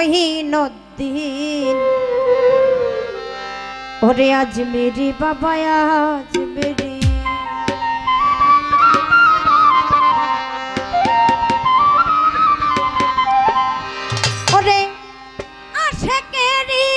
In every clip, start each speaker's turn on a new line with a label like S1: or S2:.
S1: মহিনুদ্দিন ওরে আজ মেরি বাবা আজ মেরি। ওরে আশেকেরি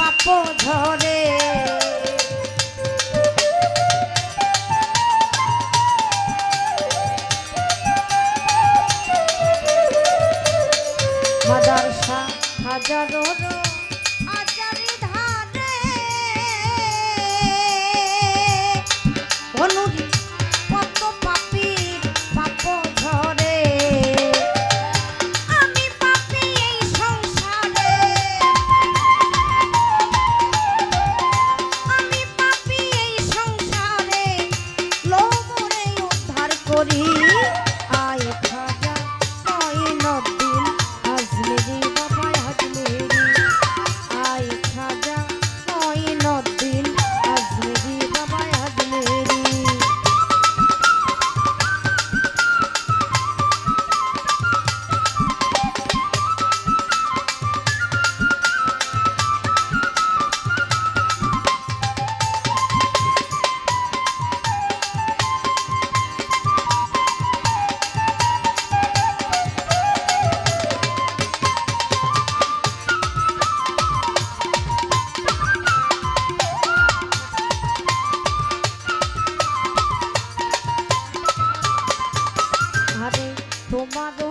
S1: পাপ ধরে। মাদারসা হাজারো করি তোমারও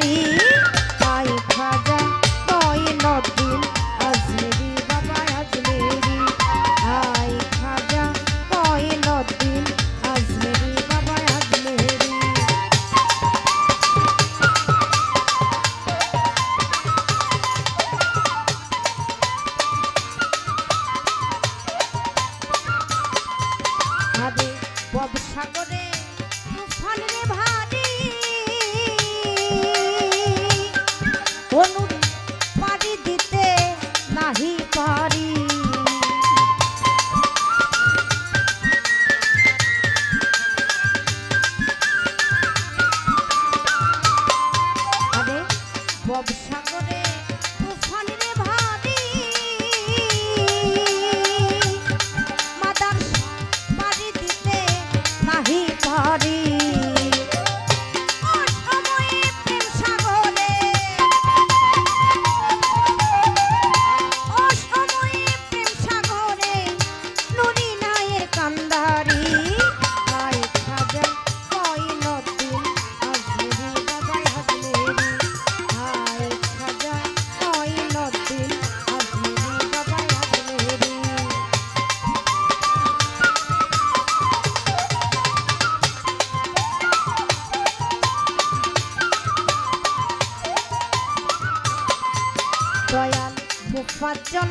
S1: পারি হলুদ দিতে নাহি সাগরে মুখ পাঁচজন